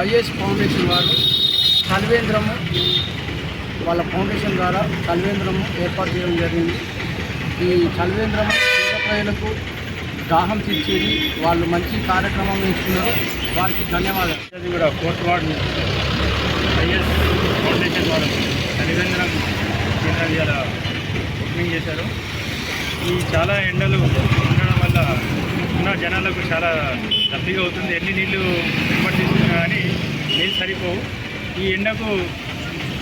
YS foundation వారు కల్వేంద్రము వాళ్ళ foundation ద్వారా కల్వేంద్రము ఏర్పాటు చేయడం జరిగింది. ఈ కల్వేంద్రము ప్రజలకు దాహం తీర్చేది వాళ్ళు మంచి కార్యక్రమం ఇస్తున్నారు వారికి ధన్యవాదాలు. అది కూడా ఫోర్త్ వార్డు వైఎస్ ఫౌండేషన్ వారు కల్వేంద్రం కేంద్రాలు ఇలా ఓపెనింగ్ చేశారు. ఈ చాలా ఎండలు ఉన్న జనాలకు చాలా లబ్ధిగా అవుతుంది. ఎన్ని నీళ్ళు వెంబడి తీసుకున్నా కానీ నీళ్ళు సరిపోవు. ఈ ఎండకు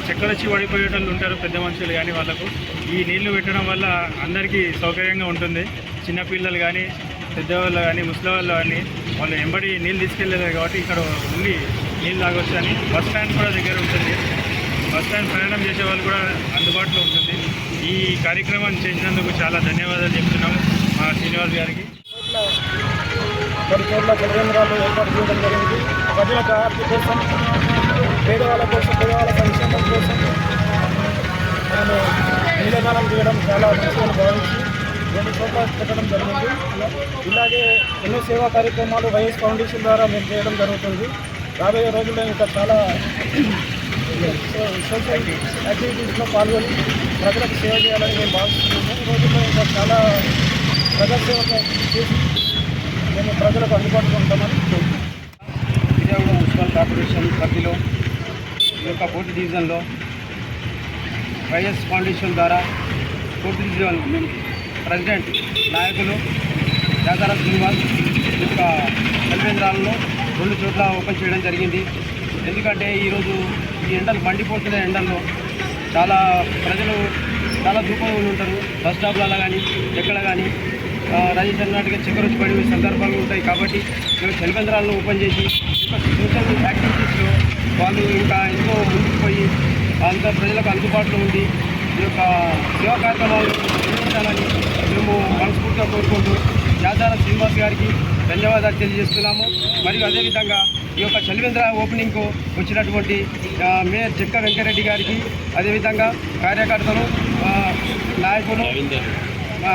చెక్కలొచ్చి వచ్చి పడిపోయేటోళ్ళు ఉంటారు పెద్ద మనుషులు కానీ వాళ్ళకు. ఈ నీళ్ళు పెట్టడం వల్ల అందరికీ సౌకర్యంగా ఉంటుంది. చిన్నపిల్లలు కానీ పెద్దవాళ్ళు కానీ ముసలి వాళ్ళు కానీ వాళ్ళు ఎంబడి నీళ్ళు తీసుకెళ్ళలేదు కాబట్టి ఇక్కడ ఉండి నీళ్ళు తాగొచ్చు అని బస్ స్టాండ్ కూడా దగ్గర ఉంటుంది. బస్ స్టాండ్ ప్రయాణం చేసే వాళ్ళు కూడా అందుబాటులో ఉంటుంది. ఈ కార్యక్రమాన్ని చేసినందుకు చాలా ధన్యవాదాలు చెప్తున్నాము. మా శ్రీనివాస్ గారికి. కొన్ని చోట్ల కేంద్రాలు ఏర్పాటు చేయడం జరిగింది. ప్రజలకు ఆర్థిక కోసం పేదవాళ్ళ కోసం పేదవాళ్ళ సంక్షేమం కోసం మేము నీలదానం చేయడం చాలా మంచిగా భావించి రెండు చోట్ల పెట్టడం జరిగింది. ఇలాగే ఎన్నో సేవా కార్యక్రమాలు వైఎస్ ఫౌండేషన్ ద్వారా మేము చేయడం జరుగుతుంది. రాబోయే రోజుల్లో ఇంకా చాలా సోషల్ యాక్టివిటీస్లో పాల్గొని ప్రజలకు సేవ చేయాలని మేము భావిస్తున్నాము. ఈ రోజుల్లో ఇంకా చాలా ప్రజాసేవ చేసి మేము ప్రజలకు అందుబాటులో ఉంటామని విజయవాడ మున్సిపల్ కార్పొరేషన్ పరిధిలో ఈ యొక్క ఫోర్త్ డివిజన్లో వైఎస్ ఫౌండేషన్ ద్వారా ఫోర్త్ డివిజన్ ప్రెసిడెంట్ నాయకులు జాతార శ్రీనివాస్ ఈ యొక్క కేంద్రాలలో రెండు చోట్ల ఓపెన్ చేయడం జరిగింది. ఎందుకంటే ఈరోజు ఈ ఎండలు మండిపోతున్న ఎండల్లో చాలా ప్రజలు చాలా దూపంగా ఉంటారు. బస్ స్టాప్లలో కానీ ఎక్కడ కానీ రాజేష్ అన్నట్టుగా చక్కెర పడిన సందర్భాలు ఉంటాయి కాబట్టి మేము సెల్వేంద్రాలను ఓపెన్ చేసి ఇంకా సోషల్ యాక్టివిటీస్లో వాళ్ళు ఇంకా ఎంతో ముందుకు పోయి అంత ప్రజలకు అందుబాటులో ఉండి ఈ యొక్క సేవా కార్యక్రమాలు నిర్వహించాలని మేము మనస్ఫూర్తిగా కోరుకుంటూ యాదాల శ్రీనివాస్ గారికి ధన్యవాదాలు తెలియజేస్తున్నాము. మరియు అదేవిధంగా ఈ యొక్క చలివేంద్ర ఓపెనింగ్కు వచ్చినటువంటి మేయర్ జక్క వెంకరెడ్డి గారికి అదేవిధంగా కార్యకర్తలు నాయకులు మా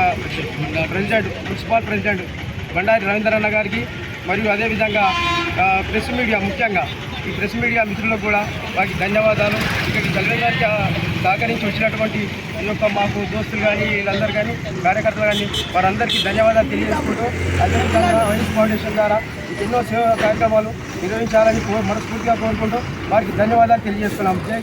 ప్రెసిడెంట్ మున్సిపల్ ప్రెసిడెంట్ బండారి రవీంద్రన్న గారికి మరియు అదేవిధంగా ప్రెస్ మీడియా ముఖ్యంగా ఈ ప్రెస్ మీడియా మిత్రులకు కూడా వారికి ధన్యవాదాలు. ఇక్కడికి చల్వే గారికి సహకరించి వచ్చినటువంటి ఈ యొక్క మాకు దోస్తులు కానీ వీళ్ళందరూ కానీ కార్యకర్తలు కానీ వారందరికీ ధన్యవాదాలు తెలియజేసుకుంటూ అదేవిధంగా వైఎస్ ఫౌండేషన్ ద్వారా ఎన్నో సేవా కార్యక్రమాలు నిర్వహించాలని మనస్ఫూర్తిగా కోరుకుంటూ వారికి ధన్యవాదాలు తెలియజేస్తున్నాం. జై